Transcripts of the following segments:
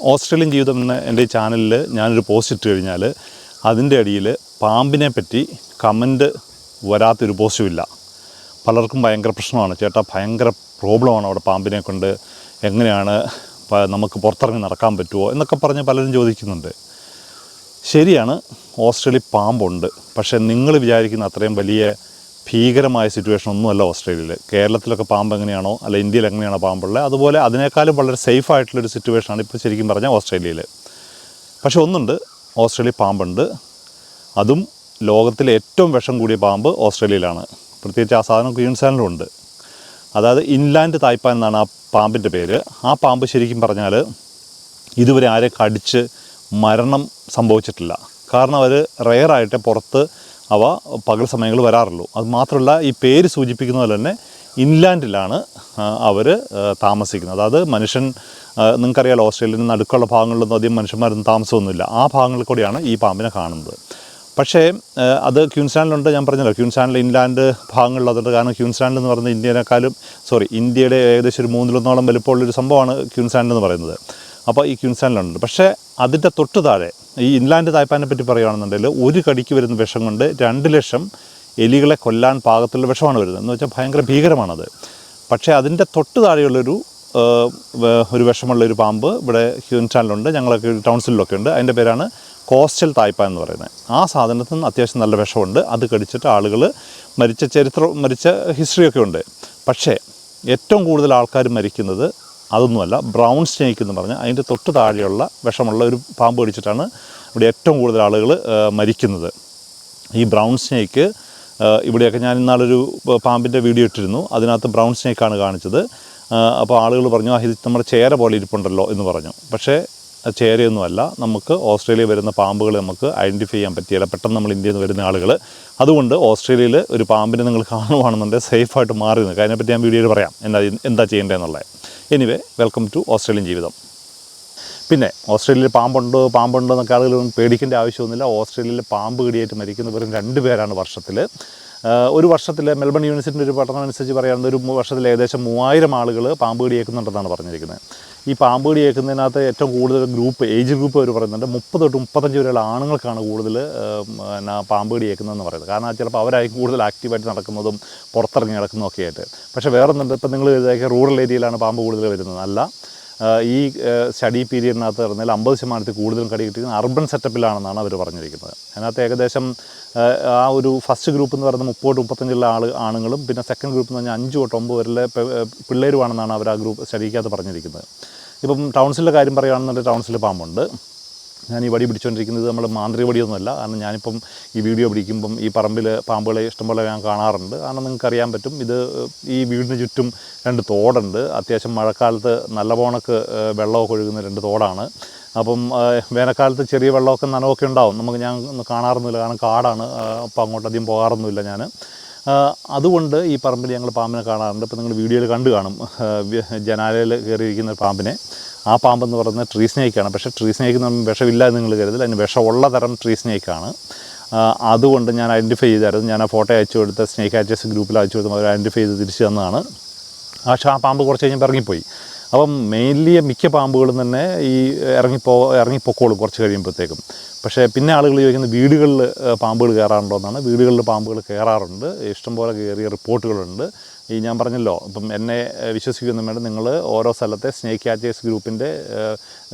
Australian ജീവിതം എന്ന എന്റെ ഈ ചാനലിൽ ഞാനൊരു പോസ്റ്റ് ഇട്ട് കഴിഞ്ഞാൽ അതിന്റെ അടിയിൽ പാമ്പിനെ പറ്റി കമന്റ് വരാത്തൊരു പോസ്റ്റുമില്ല പലർക്കും ഭയങ്കര പ്രശ്നമാണ്. ചേട്ടാ ഭയങ്കര പ്രോബ്ലമാണ് അവിടെ പാമ്പിനെ കൊണ്ട്. എങ്ങനെയാണ് നമുക്ക് പുറത്തിറങ്ങി നടക്കാൻ പറ്റുമോ എന്നൊക്കെ പറഞ്ഞ് പലരും ചോദിക്കുന്നുണ്ട്. ശരിയാണ് ഓസ്ട്രേലിയ പാമ്പുണ്ട്. പക്ഷേ നിങ്ങൾ വിചാരിക്കുന്ന അത്രയും വലിയ ഭീകരമായ സിറ്റുവേഷൻ ഒന്നുമല്ല ഓസ്ട്രേലിയയിൽ കേരളത്തിലൊക്കെ പാമ്പ് എങ്ങനെയാണോ അല്ല ഇന്ത്യയിൽ എങ്ങനെയാണോ പാമ്പുള്ളത് അതുപോലെ അതിനേക്കാളും വളരെ സേഫ് ആയിട്ടുള്ളൊരു സിറ്റുവേഷനാണ് ഇപ്പോൾ ശരിക്കും പറഞ്ഞാൽ ഓസ്ട്രേലിയയിൽ പക്ഷെ ഒന്നുണ്ട് ഓസ്ട്രേലിയ പാമ്പുണ്ട്. അതും ലോകത്തിലെ ഏറ്റവും വിഷം കൂടിയ പാമ്പ് ഓസ്ട്രേലിയയിലാണ്. പ്രത്യേകിച്ച് ആ സാധനം ക്വീൻസ്ലാൻഡിലുണ്ട് അതായത് ഇൻലാൻഡ് തായ്പാൻ എന്നാണ് ആ പാമ്പിന്റെ പേര്. ആ പാമ്പ് ശരിക്കും പറഞ്ഞാൽ ഇതുവരെ ആരെ കടിച്ച് മരണം സംഭവിച്ചിട്ടില്ല. കാരണം അവർ റെയറായിട്ട് പുറത്ത് അവ പകൽ സമയങ്ങളിൽ വരാറുള്ളൂ. അത് മാത്രമല്ല ഈ പേര് സൂചിപ്പിക്കുന്ന പോലെ തന്നെ ഇൻലാൻഡിലാണ് അവർ താമസിക്കുന്നത്. അതായത് മനുഷ്യൻ നിങ്ങൾക്കറിയാലോ ഓസ്ട്രേലിയയിൽ നിന്ന് നടുക്കുള്ള ഭാഗങ്ങളിലൊന്നും അധികം മനുഷ്യന്മാരൊന്നും താമസമൊന്നുമില്ല. ആ ഭാഗങ്ങളിൽ കൂടിയാണ് ഈ പാമ്പിനെ കാണുന്നത്. പക്ഷേ അത് ക്യൂൻസ്ലാൻഡിലുണ്ട് ഞാൻ പറഞ്ഞല്ലോ. ക്യൂൻസ്ലാൻഡിൽ ഇൻലാൻഡ് ഭാഗങ്ങളിലുള്ളത് കാരണം ക്യൂൻസ്ലാൻഡ് എന്ന് പറയുന്നത് ഇന്ത്യനേക്കാളും സോറി ഇന്ത്യയുടെ ഏകദേശം ഒരു മൂന്നിലൊന്നോളം വലുപ്പമുള്ളൊരു സംഭവമാണ് ക്യൂൻസ്ലാൻഡ് എന്ന് പറയുന്നത്. അപ്പോൾ ഈ ക്യൂൻസ്ലാൻഡിലുണ്ട് പക്ഷേ അതിന്റെ തൊട്ട് താഴെ ഈ ഇൻലാൻഡ് തായ്പാനെ പറ്റി പറയുകയാണെന്നുണ്ടെങ്കിൽ ഒരു കടിക്ക് വരുന്ന വിഷം കൊണ്ട് രണ്ട് ലക്ഷം എലികളെ കൊല്ലാൻ പാകത്തിലുള്ള വിഷമാണ് വരുന്നത്. എന്ന് വെച്ചാൽ ഭയങ്കര ഭീകരമാണത്. പക്ഷേ അതിന്റെ തൊട്ട് താഴെയുള്ളൊരു ഒരു വിഷമുള്ള ഒരു പാമ്പ് ഇവിടെ ഹ്യൂൻചാനിലുണ്ട്. ഞങ്ങളൊക്കെ ടൗൺസിലൊക്കെ ഉണ്ട്. അതിന്റെ പേരാണ് കോസ്റ്റൽ തായ്പ എന്ന് പറയുന്നത്. ആ സാധനത്തിന് അത്യാവശ്യം നല്ല വിഷമുണ്ട്. അത് കടിച്ചിട്ട് ആളുകൾ മരിച്ച ചരിത്രം മരിച്ച ഹിസ്റ്ററിയൊക്കെ ഉണ്ട്. പക്ഷേ ഏറ്റവും കൂടുതൽ ആൾക്കാർ മരിക്കുന്നത് അതൊന്നുമല്ല ബ്രൗൺ സ്നേക്ക് എന്ന് പറഞ്ഞാൽ അതിന്റെ തൊട്ട് താഴെയുള്ള വിഷമുള്ള ഒരു പാമ്പ് കടിച്ചിട്ടാണ് ഇവിടെ ഏറ്റവും കൂടുതൽ ആളുകൾ മരിക്കുന്നത്. ഈ ബ്രൗൺ സ്നേക്ക് ഇവിടെയൊക്കെ ഞാൻ ഇന്നാളൊരു പാമ്പിന്റെ വീഡിയോ ഇട്ടിരുന്നു. അതിനകത്ത് ബ്രൗൺ സ്നേക്കാണ് കാണിച്ചത്. അപ്പോൾ ആളുകൾ പറഞ്ഞു ആ ഇത് നമ്മുടെ ചേര പോലെ ഇരിപ്പുണ്ടല്ലോ എന്ന് പറഞ്ഞു. പക്ഷേ ചേരയൊന്നുമല്ല. നമുക്ക് ഓസ്ട്രേലിയ വരുന്ന പാമ്പുകൾ നമുക്ക് ഐഡന്റിഫൈ ചെയ്യാൻ പറ്റിയില്ല. പെട്ടെന്ന് നമ്മൾ ഇന്ത്യയിൽ നിന്ന് വരുന്ന ആളുകൾ അതുകൊണ്ട് ഓസ്ട്രേലിയയിൽ ഒരു പാമ്പിനെ നിങ്ങൾ കാണുവാണെന്നുണ്ടെങ്കിൽ സേഫായിട്ട് മാറി നിൽക്കുക. അതിനെപ്പറ്റി ഞാൻ വീഡിയോയിൽ പറയാം. എന്താ എന്താ ചെയ്യേണ്ടതെന്നുള്ളത്. എനിവേ വെൽക്കം ടു ഓസ്ട്രേലിയൻ ജീവിതം. പിന്നെ ഓസ്ട്രേലിയയിൽ പാമ്പുണ്ട് പാമ്പുണ്ട് എന്നൊക്കെ ആളുകൾ പേടിക്കേണ്ട ആവശ്യമൊന്നുമില്ല. ഓസ്ട്രേലിയയിൽ പാമ്പ് കടിയേറ്റ് മരിക്കുന്ന വെറും രണ്ട് പേരാണ് വർഷത്തിൽ ഒരു വർഷത്തിൽ മെൽബൺ യൂണിവേഴ്സിറ്റിന്റെ ഒരു പഠനം അനുസരിച്ച് പറയുന്നത് ഒരു വർഷത്തിൽ ഏകദേശം മൂവായിരം ആളുകൾ പാമ്പ് കടിയേക്കുന്നുണ്ടെന്നാണ് പറഞ്ഞിരിക്കുന്നത്. ഈ പാമ്പ് കടിയേക്കുന്നതിനകത്ത് ഏറ്റവും കൂടുതൽ ഗ്രൂപ്പ് ഏജ് ഗ്രൂപ്പ് അവർ പറയുന്നുണ്ട്. മുപ്പത് തൊട്ട് മുപ്പത്തഞ്ച് വരെയുള്ള ആണുങ്ങൾക്കാണ് കൂടുതൽ എന്നാ പാമ്പ് കടിയേക്കുന്നതെന്ന് പറയുന്നത്. കാരണം ചിലപ്പോൾ അവരായി കൂടുതൽ ആക്റ്റീവായിട്ട് നടക്കുന്നതും പുറത്തിറങ്ങി നടക്കുന്നതും ആയിട്ട്. പക്ഷേ വേറെ ഇപ്പം നിങ്ങൾ ഇതൊക്കെ റൂറൽ ഏരിയയിലാണ് പാമ്പ് കൂടുതൽ വരുന്നത്. അല്ല ഈ സ്റ്റഡി പീരീഡിനകത്ത് പറഞ്ഞാൽ അമ്പത് ശതമാനത്തിൽ കൂടുതലും കടി കിട്ടിയിരിക്കുന്നത് അർബൻ സെറ്റപ്പിലാണെന്നാണ് അവർ പറഞ്ഞിരിക്കുന്നത്. അതിനകത്ത് ഏകദേശം ആ ഒരു ഫസ്റ്റ് ഗ്രൂപ്പ് എന്ന് പറയുന്നത് മുപ്പത് മുപ്പത്തഞ്ചുള്ള ആൾ ആണുങ്ങളും പിന്നെ സെക്കൻഡ് ഗ്രൂപ്പ് എന്ന് പറഞ്ഞാൽ അഞ്ച് തൊട്ട് ഒമ്പത് വരെ പിള്ളേരുമാണെന്നാണ് അവർ ആ ഗ്രൂപ്പ് സ്റ്റഡിക്കകത്ത് പറഞ്ഞിരിക്കുന്നത്. ഇപ്പം ടൗൺസിലെ കാര്യം പറയുകയാണെന്നുണ്ടെങ്കിൽ ടൗൺസിൽ പാമ്പുണ്ട്. ഞാൻ ഈ വടി പിടിച്ചുകൊണ്ടിരിക്കുന്നത് നമ്മൾ മാന്ത്രിക വടിയൊന്നുമല്ല. കാരണം ഞാനിപ്പം ഈ വീഡിയോ പിടിക്കുമ്പം ഈ പറമ്പിൽ പാമ്പുകളെ ഇഷ്ടംപോലെ ഞാൻ കാണാറുണ്ട്. കാരണം നിങ്ങൾക്ക് അറിയാൻ പറ്റും ഇത് ഈ വീടിന് ചുറ്റും രണ്ട് തോടുണ്ട്. അത്യാവശ്യം മഴക്കാലത്ത് നല്ല പോണക്ക് വെള്ളമൊക്കെ ഒഴുകുന്ന രണ്ട് തോടാണ്. അപ്പം വേനൽക്കാലത്ത് ചെറിയ വെള്ളമൊക്കെ നനവൊക്കെ ഉണ്ടാവും. നമുക്ക് ഞാൻ കാണാറൊന്നുമില്ല. കാരണം കാടാണ്. അപ്പം അങ്ങോട്ട് അധികം പോകാറൊന്നുമില്ല ഞാൻ. അതുകൊണ്ട് ഈ പറമ്പിൽ ഞങ്ങൾ പാമ്പിനെ കാണാറുണ്ട്. ഇപ്പം നിങ്ങൾ വീഡിയോയിൽ കണ്ടു കാണും. ജനാലയിൽ കയറിയിരിക്കുന്ന പാമ്പിനെ. ആ പാമ്പെന്ന് പറയുന്നത് ട്രീ സ്നേക്കാണ് പക്ഷേ ട്രീ സ്നേക്ക് പറയുമ്പോൾ വിഷമില്ല എന്ന് നിങ്ങൾ കരുതില്ല അതിന് വിഷമുള്ള തരം ട്രീ സ്നേക്കാണ് അതുകൊണ്ട് ഞാൻ ഐഡന്റിഫൈ ചെയ്തായിരുന്നു. ഞാൻ ആ ഫോട്ടോ അയച്ചു കൊടുത്ത സ്നേക്ക് ആച്ചേഴ്സ് ഗ്രൂപ്പിൽ അയച്ചു കൊടുത്ത് അവർ ഐഡന്റിഫൈ ചെയ്ത് തിരിച്ചു തന്നതാണ്. പക്ഷേ ആ പാമ്പ് കുറച്ച് കഴിഞ്ഞപ്പോൾ ഇറങ്ങിപ്പോയി. അപ്പം മെയിൻലി മിക്ക പാമ്പുകളും തന്നെ ഈ ഇറങ്ങിപ്പോ ഇറങ്ങിപ്പോക്കോളും കുറച്ച് കഴിയുമ്പോഴത്തേക്കും. പക്ഷേ പിന്നെ ആളുകൾ ചോദിക്കുന്നത് വീടുകളിൽ പാമ്പുകൾ കയറാറുണ്ടോ എന്നാണ്. വീടുകളിൽ പാമ്പുകൾ കയറാറുണ്ട്. ഇഷ്ടംപോലെ കയറിയ റിപ്പോർട്ടുകളുണ്ട്. ഈ ഞാൻ പറഞ്ഞല്ലോ ഇപ്പം എന്നെ വിശ്വസിക്കുന്ന വേണ്ട നിങ്ങൾ ഓരോ സ്ഥലത്തെ സ്നേക്ക് ക്യാച്ചേഴ്സ് ഗ്രൂപ്പിന്റെ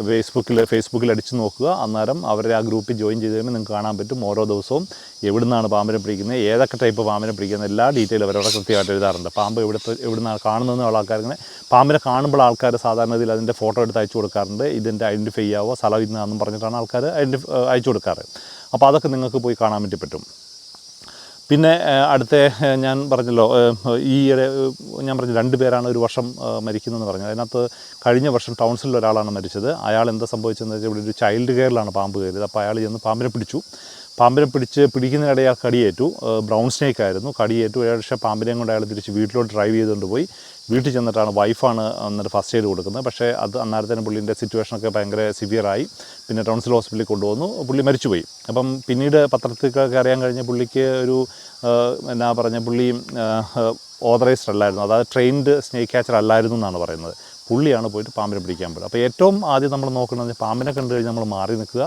ഫേസ്ബുക്കിൽ ഫേസ്ബുക്കിൽ അടിച്ചു നോക്കുക. അന്നേരം അവരുടെ ആ ഗ്രൂപ്പിൽ ജോയിൻ ചെയ്ത് കഴിയുമ്പോൾ നിങ്ങൾക്ക് കാണാൻ പറ്റും ഓരോ ദിവസവും എവിടുന്നാണ് പാമ്പിനെ പിടിക്കുന്നത് ഏതൊക്കെ ടൈപ്പ് പാമ്പിനെ പിടിക്കുന്നത് എല്ലാ ഡീറ്റെയിലും അവരവിടെ കൃത്യമായിട്ട് എഴുതാറുണ്ട്. പാമ്പ് എവിടുത്തെ എവിടുന്നാണ് കാണുന്നതെന്നുള്ള ആൾക്കാരിങ്ങനെ പാമ്പിനെ കാണുമ്പോൾ ആൾക്കാർ സാധാരണ ഇതിൽ അതിന്റെ ഫോട്ടോ എടുത്ത് അയച്ചു കൊടുക്കാറുണ്ട്. ഇതിന്റെ ഐഡന്റിഫൈ ആവുക സ്ഥലം ഇന്നാണെന്നും പറഞ്ഞിട്ടാണ് ആൾക്കാർ ഐഡന്റി അയച്ചു കൊടുക്കാറ്. അപ്പോൾ അതൊക്കെ നിങ്ങൾക്ക് പോയി കാണാൻ വേണ്ടി പറ്റും. പിന്നെ അടുത്ത ഞാൻ പറഞ്ഞല്ലോ ഈയിടെ ഞാൻ പറഞ്ഞു രണ്ട് പേരാണ് ഒരു വർഷം മരിക്കുന്നതെന്ന് പറഞ്ഞത്. അതിനകത്ത് കഴിഞ്ഞ വർഷം ടൗൺസിൽ ഒരാളാണ് മരിച്ചത്. അയാൾ എന്താ സംഭവിച്ചതെന്ന് വെച്ചാൽ ഇവിടെ ഒരു ചൈൽഡ് കെയറിലാണ് പാമ്പ് കയറിയത്. അപ്പോൾ അയാൾ ചെന്ന് പാമ്പിനെ പിടിച്ചു. പാമ്പിനെ പിടിച്ച് പിടിക്കുന്നതിനിടെ അയാൾ കടിയേറ്റു. ബ്രൗൺ സ്നേക്ക് ആയിരുന്നു. കടിയേറ്റു. പക്ഷേ പാമ്പിനെയും കൊണ്ട് അയാൾ തിരിച്ച് വീട്ടിലോട്ട് ഡ്രൈവ് ചെയ്തുകൊണ്ട് പോയി. വീട്ടിൽ ചെന്നിട്ടാണ് വൈഫാണ് എന്നിട്ട് ഫസ്റ്റ് എയ്ഡ് കൊടുക്കുന്നത്. പക്ഷേ അത് അന്നേരത്തേന് പുള്ളിന്റെ സിറ്റുവേഷനൊക്കെ ഭയങ്കര സിവിയറായി പിന്നെ ടൗൺസിൽ ഹോസ്പിറ്റലിൽ കൊണ്ടുവന്നു. പുള്ളി മരിച്ചുപോയി. അപ്പം പിന്നീട് പത്രത്തിലൊക്കെ അറിയാൻ കഴിഞ്ഞ പുള്ളിക്ക് ഒരു എന്നാ പറഞ്ഞ പുള്ളി ഓതറൈസ്ഡ് അല്ലായിരുന്നു. അതായത് ട്രെയിൻഡ് സ്നേക്ക് ക്യാച്ചർ അല്ലായിരുന്നു എന്നാണ് പറയുന്നത്. പുള്ളിയാണ് പോയിട്ട് പാമ്പിനെ പിടിക്കാൻ പോയത്. അപ്പോൾ ഏറ്റവും ആദ്യം നമ്മൾ നോക്കുന്നത് പാമ്പിനെ കണ്ടു കഴിഞ്ഞാൽ നമ്മൾ മാറി നിൽക്കുക.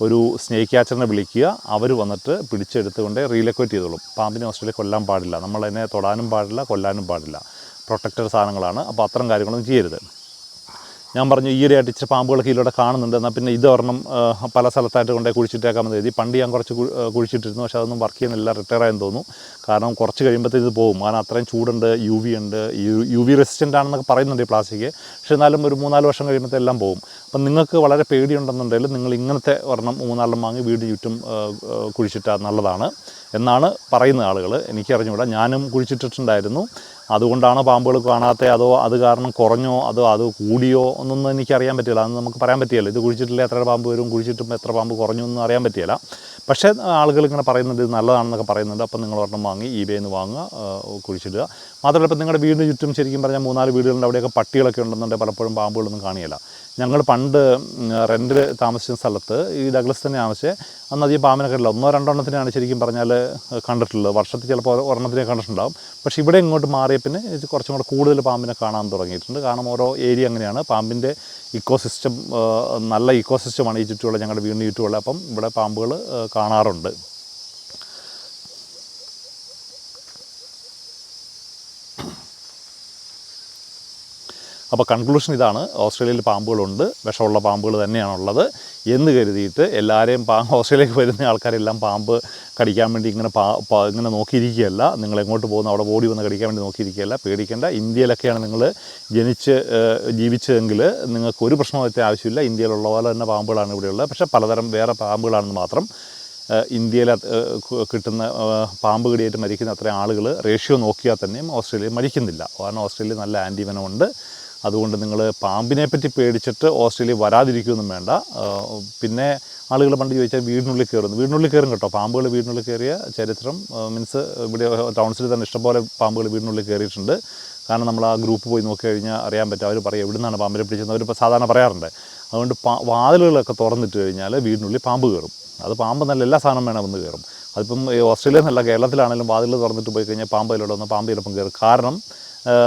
ഒരു സ്നേക്ക് ക്യാച്ചറിനെ വിളിക്കുക. അവർ വന്നിട്ട് പിടിച്ചെടുത്തുകൊണ്ട് റീലൊക്കേറ്റ് ചെയ്തോളും. പാമ്പിനെ ഓസ്ട്രേലിയ കൊല്ലാൻ പാടില്ല. നമ്മളതിനെ തൊടാനും പാടില്ല കൊല്ലാനും പാടില്ല. പ്രൊട്ടക്റ്റഡ് സാധനങ്ങളാണ്. അപ്പോൾ അത്തരം കാര്യങ്ങളൊന്നും ചെയ്യരുത്. ഞാൻ പറഞ്ഞു ഈയിടെയായിട്ട് ഇച്ചിരി പാമ്പുകളൊക്കെ ഇതിലൂടെ കാണുന്നുണ്ട്. എന്നാൽ പിന്നെ ഇത് ഒരെണ്ണം പല സ്ഥലത്തായിട്ട് കൊണ്ടേ കുഴിച്ചിട്ടേക്കാമെന്ന് കരുതി. പണ്ട് ഞാൻ കുറച്ച് കുഴിച്ചിട്ടിരുന്നു. പക്ഷേ അതൊന്നും വർക്ക് ചെയ്യുന്നില്ല. റിട്ടയർ ആയെന്ന് തോന്നുന്നു. കാരണം കുറച്ച് കഴിയുമ്പോഴത്തേ ഇത് പോകും. കാരണം അത്രയും ചൂടുണ്ട് യു വി ഉണ്ട്. യു വി റെസിസ്റ്റന്റ് ആണെന്നൊക്കെ പറയുന്നുണ്ട് ഈ പ്ലാസ്റ്റിക്. പക്ഷേ എന്നാലും ഒരു മൂന്നാൽ വർഷം കഴിയുമ്പോഴത്തെ എല്ലാം പോകും. അപ്പം നിങ്ങൾക്ക് വളരെ പേടിയുണ്ടെന്നുണ്ടെങ്കിൽ നിങ്ങൾ ഇങ്ങനത്തെ ഒരെണ്ണം മൂന്നാലെണ്ണം വാങ്ങി വീട് ചുറ്റും കുഴിച്ചിട്ടാൽ നല്ലതാണ്. എന്നാണ് പറയുന്ന ആളുകൾ എനിക്കറിഞ്ഞുകൂടാ. ഞാനും കുഴിച്ചിട്ടിട്ടുണ്ടായിരുന്നു. അതുകൊണ്ടാണോ പാമ്പുകൾ കാണാത്ത? അതോ അത് കാരണം കുറഞ്ഞോ? അതോ അത് കൂടിയോ? എന്നൊന്നും എനിക്കറിയാൻ പറ്റില്ല. അത് നമുക്ക് പറയാൻ പറ്റിയല്ലോ ഇത് കുഴിച്ചിട്ടില്ല എത്ര പാമ്പ് വരും കുഴിച്ചിട്ടും എത്ര പാമ്പ് കുറഞ്ഞു എന്നും അറിയാൻ പറ്റിയല്ല പക്ഷേ ആളുകൾ ഇങ്ങനെ പറയുന്നുണ്ട് ഇത് നല്ലതാണെന്നൊക്കെ പറയുന്നുണ്ട്. അപ്പം നിങ്ങൾ ഒരെണ്ണം വാങ്ങി ഈ നിന്ന് വാങ്ങുക കുഴിച്ചിടുക. മാത്രമല്ല ഇപ്പം നിങ്ങളുടെ വീടിന് ചുറ്റും ശരിക്കും പറഞ്ഞാൽ മൂന്നാൽ വീടുകളുണ്ട്. അവിടെയൊക്കെ പട്ടികളൊക്കെ ഉണ്ടെന്നുണ്ടെങ്കിൽ പലപ്പോഴും പാമ്പുകളൊന്നും കാണിയില്ല ഞങ്ങൾ പണ്ട് റെന്റിൽ താമസിച്ച സ്ഥലത്ത് ഈ ഡഗ്ലസ് തന്നെ ആവശ്യം അന്ന് അധികം പാമ്പിനെ കണ്ടില്ല ഒന്നോ രണ്ടോ എണ്ണത്തിനാണ് ശരിക്കും പറഞ്ഞാൽ കണ്ടിട്ടുള്ളത്. വർഷത്തിൽ ചിലപ്പോൾ ഒരെണ്ണത്തിനെ കണ്ടിട്ടുണ്ടാകും പക്ഷേ ഇവിടെ ഇങ്ങോട്ട് മാറിയ പിന്നെ കുറച്ചും കൂടെ കൂടുതൽ പാമ്പിനെ കാണാൻ തുടങ്ങിയിട്ടുണ്ട്. കാരണം ഓരോ ഏരിയ അങ്ങനെയാണ്. പാമ്പിന്റെ ഇക്കോസിസ്റ്റം നല്ല ഇക്കോസിസ്റ്റമാണ് ഈ ചുറ്റുമുള്ള ഞങ്ങളുടെ വീടിന് ചുറ്റുമുള്ള. അപ്പം ഇവിടെ പാമ്പുകൾ കാണാറുണ്ട്. അപ്പോൾ കൺക്ലൂഷൻ ഇതാണ്. ഓസ്ട്രേലിയയിൽ പാമ്പുകളുണ്ട്. വിഷമുള്ള പാമ്പുകൾ തന്നെയാണുള്ളത്. എന്ന് കരുതിയിട്ട് എല്ലാവരെയും പാ ഓസ്ട്രേലിയക്ക് വരുന്ന ആൾക്കാരെല്ലാം പാമ്പ് കടിക്കാൻ വേണ്ടി ഇങ്ങനെ പാ ഇങ്ങനെ നോക്കിയിരിക്കുകയല്ല. നിങ്ങൾ എങ്ങോട്ട് പോകുന്ന? അവിടെ ഓടി വന്ന് കടിക്കാൻ വേണ്ടി നോക്കിയിരിക്കുകയല്ല. പേടിക്കേണ്ട. ഇന്ത്യയിലൊക്കെയാണ് നിങ്ങൾ ജനിച്ച് ജീവിച്ചതെങ്കിൽ നിങ്ങൾക്ക് ഒരു പ്രശ്നവും ആവശ്യമില്ല. ഇന്ത്യയിലുള്ള പോലെ തന്നെ പാമ്പുകളാണ് ഇവിടെയുള്ളത്. പക്ഷേ പലതരം വേറെ പാമ്പുകളാണെന്ന് മാത്രം ഇന്ത്യയിൽ കിട്ടുന്ന പാമ്പ് കടിയേറ്റ് മരിക്കുന്ന അത്രയും ആളുകൾ റേഷ്യോ നോക്കിയാൽ തന്നെയും ഓസ്ട്രേലിയ മരിക്കുന്നില്ല. കാരണം ഓസ്ട്രേലിയ നല്ല ആന്റിവനമുണ്ട് അതുകൊണ്ട് നിങ്ങൾ പാമ്പിനെ പറ്റി പേടിച്ചിട്ട് ഓസ്ട്രേലിയ വരാതിരിക്കുകയൊന്നും വേണ്ട. പിന്നെ ആളുകൾ പണ്ട് ചോദിച്ചാൽ വീടിനുള്ളിൽ കയറുന്നു. വീടിനുള്ളിൽ കയറും കേട്ടോ. പാമ്പുകൾ വീടിനുള്ളിൽ കയറിയ ചരിത്രം മീൻസ് ഇവിടെ ടൗൺസിൽ തന്നെ ഇഷ്ടംപോലെ പാമ്പുകൾ വീടിനുള്ളിൽ കയറിയിട്ടുണ്ട്. കാരണം നമ്മൾ ആ ഗ്രൂപ്പ് പോയി നോക്കി കഴിഞ്ഞാൽ അറിയാൻ പറ്റും. അവർ പറയും എവിടെ നിന്നാണ് പാമ്പിനെ പിടിച്ചത് അവർ സാധാരണ പറയാറുണ്ട്. അതുകൊണ്ട് വാതിലുകളൊക്കെ തുറന്നിട്ട് കഴിഞ്ഞാൽ വീടിനുള്ളിൽ പാമ്പ് കയറും. അത് പാമ്പ് നല്ല എല്ലാ സാധനം വേണം വന്ന് കയറും. അതിപ്പം ഓസ്ട്രേലിയ എന്നല്ല കേരളത്തിലാണെങ്കിലും വാതിൽ തുറന്നിട്ട് പോയി കഴിഞ്ഞാൽ പാമ്പ് അതിലൂടെ വന്ന് പാമ്പ് ചിലപ്പം കയറും. കാരണം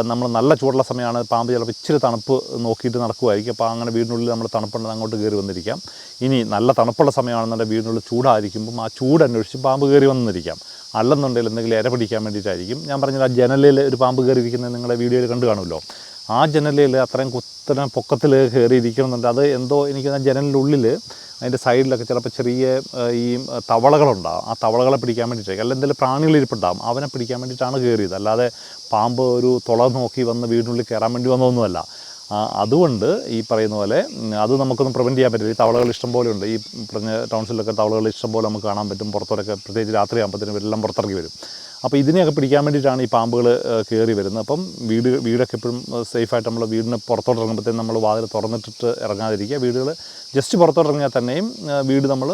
നമ്മൾ നല്ല ചൂടുള്ള സമയമാണ് പാമ്പ് ചിലപ്പോൾ ഇച്ചിരി തണുപ്പ് നോക്കിയിട്ട് നടക്കുമായിരിക്കും അപ്പോൾ അങ്ങനെ വീടിനുള്ളിൽ നമ്മൾ തണുപ്പുണ്ടെങ്കിൽ അങ്ങോട്ട് കയറി വന്നിരിക്കാം. ഇനി നല്ല തണുപ്പുള്ള സമയമാണെന്നുണ്ടെങ്കിൽ വീടിനുള്ളിൽ ചൂടായിരിക്കുമ്പം ആ ചൂട് അന്വേഷിച്ച് പാമ്പ് കയറി വന്നിരിക്കാം. അല്ലെന്നുണ്ടെങ്കിൽ എന്തെങ്കിലും ഇര പിടിക്കാൻ വേണ്ടിയിട്ടായിരിക്കും. ഞാൻ പറഞ്ഞത് ആ ജനലിൽ ഒരു പാമ്പ് കയറി ഇരിക്കുന്നത് നിങ്ങളുടെ വീഡിയോയിൽ കണ്ടു കാണുമല്ലോ. ആ ജനലിൽ അത്രയും കുത്തനെ പൊക്കത്തിൽ കയറി ഇരിക്കണമെന്നുണ്ട് അത് എന്തോ എനിക്ക് ആ ജനലിനുള്ളിൽ അതിന്റെ സൈഡിലൊക്കെ ചിലപ്പോൾ ചെറിയ ഈ തവളകളുണ്ടാകും ആ തവളകളെ പിടിക്കാൻ വേണ്ടിയിട്ടേക്ക് അല്ലെങ്കിൽ എന്തെങ്കിലും പ്രാണികളിരിപ്പുണ്ടാകും അവനെ പിടിക്കാൻ വേണ്ടിയിട്ടാണ് കയറിയത്. അല്ലാതെ പാമ്പ് ഒരു തുള നോക്കി വന്ന് വീടിനുള്ളിൽ കയറാൻ വേണ്ടി വന്നതൊന്നുമല്ല. അതുകൊണ്ട് ഈ പറയുന്ന പോലെ അത് നമുക്കൊന്നും പ്രിവെന്റ് ചെയ്യാൻ പറ്റില്ല. ഈ തവളകൾ ഇഷ്ടം പോലെ ഉണ്ട്. ഈ പറഞ്ഞ ടൗൺസിലൊക്കെ തവളകൾ ഇഷ്ടം പോലെ നമുക്ക് കാണാൻ പറ്റും. പുറത്തോടൊക്കെ പ്രത്യേകിച്ച് രാത്രി ആകുമ്പോഴത്തേനും എല്ലാം പുറത്തിറങ്ങി വരും. അപ്പോൾ ഇതിനെയൊക്കെ പിടിക്കാൻ വേണ്ടിയിട്ടാണ് ഈ പാമ്പുകൾ കയറി വരുന്നത്. അപ്പം വീട് വീടൊക്കെ എപ്പോഴും സേഫായിട്ട് നമ്മൾ വീടിന് പുറത്തോട്ട് ഇറങ്ങുമ്പോഴത്തേനും നമ്മൾ വാതിൽ തുറന്നിട്ടിട്ട് ഇറങ്ങാതിരിക്കുക. വീടുകൾ ജസ്റ്റ് പുറത്തോട്ട് ഇറങ്ങിയാൽ തന്നെയും വീട് നമ്മൾ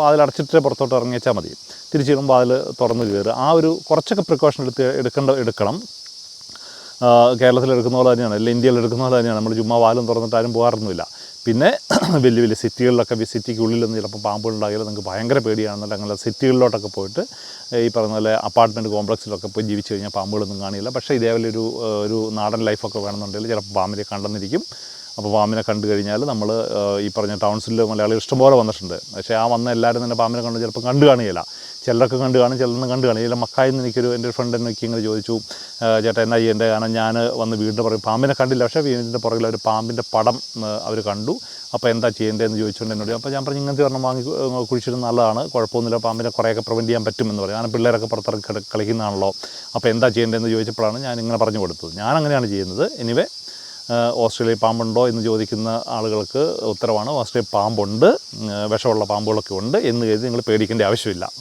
വാതിൽ അടച്ചിട്ട് പുറത്തോട്ട് ഇറങ്ങിയാൽ മതി തിരിച്ചിടും വാതിൽ തുറന്ന് കയറുക. ആ ഒരു കുറച്ചൊക്കെ പ്രിക്കോഷൻ എടുത്ത് എടുക്കേണ്ട എടുക്കണം. കേരളത്തിൽ എടുക്കുന്ന പോലെ തന്നെയാണ് അല്ലെങ്കിൽ ഇന്ത്യയിൽ എടുക്കുന്ന പോലെ തന്നെയാണ്. നമ്മൾ ചുമ്മാ വാലും തുറന്നിട്ട് ആരും പോകാറൊന്നുമില്ല. പിന്നെ വലിയ വലിയ സിറ്റികളിലൊക്കെ സിറ്റിക്കുള്ളിലൊന്നും ചിലപ്പോൾ പാമ്പുകൾ ഉണ്ടായാലും നിങ്ങൾക്ക് ഭയങ്കര പേടിയാണെന്നുണ്ടെങ്കിൽ അങ്ങനെ സിറ്റികളിലോട്ടൊക്കെ പോയിട്ട് ഈ പറഞ്ഞ പോലെ അപ്പാർട്ട്മെന്റ് കോംപ്ലക്സിലൊക്കെ പോയി ജീവിച്ചു കഴിഞ്ഞാൽ പാമ്പുകളൊന്നും കാണില്ല. പക്ഷേ ഇതേപോലെ ഒരു ഒരു നാടൻ ലൈഫൊക്കെ വേണമെന്നുണ്ടെങ്കിൽ ചിലപ്പോൾ പാമ്പിനെ കണ്ടെന്നിരിക്കും. അപ്പോൾ പാമ്പിനെ കണ്ടു കഴിഞ്ഞാൽ നമ്മൾ ഈ പറഞ്ഞ ടൗൺസിൽ മലയാളികൾ ഇഷ്ടംപോലെ വന്നിട്ടുണ്ട്. പക്ഷേ ആ വന്ന എല്ലാവരും തന്നെ പാമ്പിനെ കണ്ട് ചിലപ്പോൾ കണ്ടു കാണുകയില്ല. ചിലരൊക്കെ കണ്ടു കാണും ചിലരൊന്നും കണ്ടു കാണും. മക്കായിൽ മക്കായെന്ന് എനിക്കൊരു എന്റെ ഒരു ഫ്രണ്ട് എന്നൊക്കെ ഇങ്ങനെ ചോദിച്ചു "ആ, ചേട്ടാ എന്നാ ചെയ്യേണ്ടത് കാരണം ഞാൻ വന്ന് വീടിന്റെ പുറകെ പാമ്പിനെ കണ്ടില്ല. പക്ഷേ വീടിന്റെ പുറകിൽ ഒരു പാമ്പിന്റെ പടം അവർ കണ്ടു. അപ്പോൾ എന്താ ചെയ്യേണ്ടതെന്ന് ചോദിച്ചുകൊണ്ട് എന്നോട് അപ്പോൾ ഞാൻ പറഞ്ഞു ഇങ്ങനത്തെ ഒരെണ്ണം വാങ്ങി കുഴിച്ചിട്ട് നല്ലതാണ്. കുഴപ്പമൊന്നുമില്ല. പാമ്പിനെ കുറേയൊക്കെ പ്രിവെന്റ് ചെയ്യാൻ പറ്റുമെന്ന് പറയും. കാരണം പിള്ളേരൊക്കെ പുറത്തിറങ്ങി കളി- കളിക്കുന്നതാണല്ലോ. അപ്പോൾ എന്താ ചെയ്യേണ്ടതെന്ന് ചോദിച്ചപ്പോഴാണ് ഞാൻ ഇങ്ങനെ പറഞ്ഞു കൊടുത്തത്. ഞാൻ അങ്ങനെയാണ് ചെയ്യുന്നത്. എനിവേ ഓസ്ട്രേലിയ പാമ്പുണ്ടോ എന്ന് ചോദിക്കുന്ന ആളുകൾക്ക് ഉത്തരവാണ്. ഓസ്ട്രേലിയ പാമ്പുണ്ട്. വിഷമുള്ള പാമ്പുകളൊക്കെ ഉണ്ട് എന്ന് കരുതി നിങ്ങൾ പേടിക്കേണ്ട ആവശ്യമില്ല.